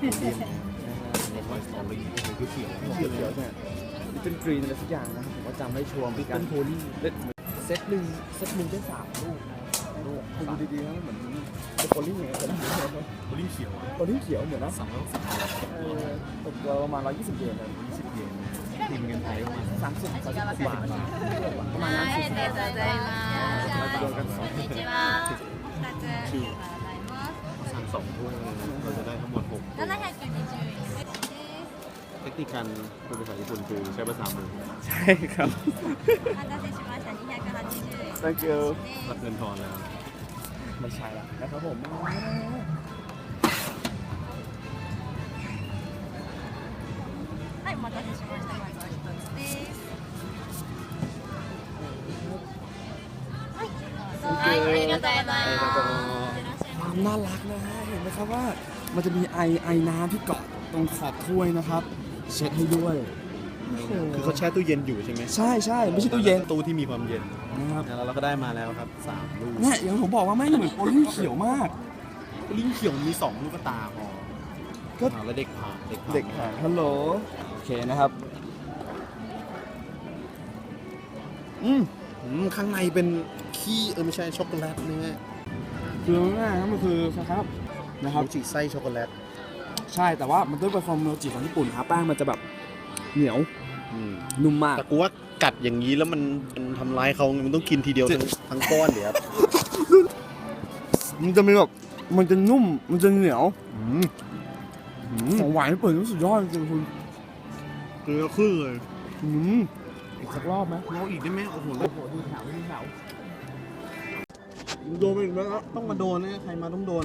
เขียวเนี่ยเป็นกรีนอะไรสักอย่างนะครัผมก็จำไม่ชัวร์เหมือนกันเล็นเซตหนึ่งเซตหนึ่งได้สามลูกลูกคุณดูดีๆนะเหมือนเป็นโคลิ่งไงโคลิ่งโคลิ่งเขียวโคลิ่งเขียวเหมือนนะสามร้อยสิบตกตัวประมาณร้อยยี่สิบเยนเลยยี่สิบเยนตีมเงินไทยประมาณสามสิบสามสิบบาทประมาณนั้นสิบาทแล้วรวมกันสองชิวสามสองถ้วย เทคนิคการพูดภาษาญี่ปุ่นคือใช้ภาษามือ ใช่ครับ お待たせしました。二百八十円。 thank you รับเงินทอนแล้ว ไม่ใช่ละนะครับผม はい、お待たせしました。まずは一つです。はい、どうぞ。はい、ありがとうございます。いってらっしゃい ความน่ารักนะฮะเห็นไหมครับว่า มันจะมีไอไอน้ำที่เกาะตรงขอบถ้วยนะครับ เช็ดให้ด้วย คือเขาแช่ตู้เย็นอยู่ใช่ไหมใช่ใช่ไม่ใช่ตู้เย็นตู้ที่มีความเย็นนะครับแล้วเราก็ได้มาแล้วครับสามลูกเนี่ยอย่างที่ผมบอกว่าไม่งเหมือนโพลิ่งเขียวมากลิ้นเขียวมีสองลูกตาพอก็อ่าแล้วเด็กผ่านเด็กผ่านเด็กหางฮัลโหลโอเคนะครับอืมอืมข้างในเป็นขี้เออไม่ใช่ช็อกโกแลตนะฮะคือง่ายๆครับมันคือครับนะครับโมจิไส้ช็อกโกแลต ใช่แต่ว่ามันด้วยเป็นฟอร์มโมจิของญี่ปุ่นครับแป้งมันจะแบบเหนียวอืมนุ่มมาก แต่กูว่ากัดอย่างนี้แล้วมันมันทำร้ายเขามันต้องกินทีเดียวทั้งทั้งก้อนเดี๋ยวครับมันจะมีแบบมันจะนุ่มมันจะเหนียวอืมอืมของหวานญี่ปุ่นนี่สุดยอดจริงๆคุณเกลือขึ้นเลยอืมอีกสักรอบไหมเราอีกได้ไหมโอ้โหโอ้โหดูแถวดูแถวโดนไปอีกแล้วครับต้องมาโดนนะใครมาต้องโดน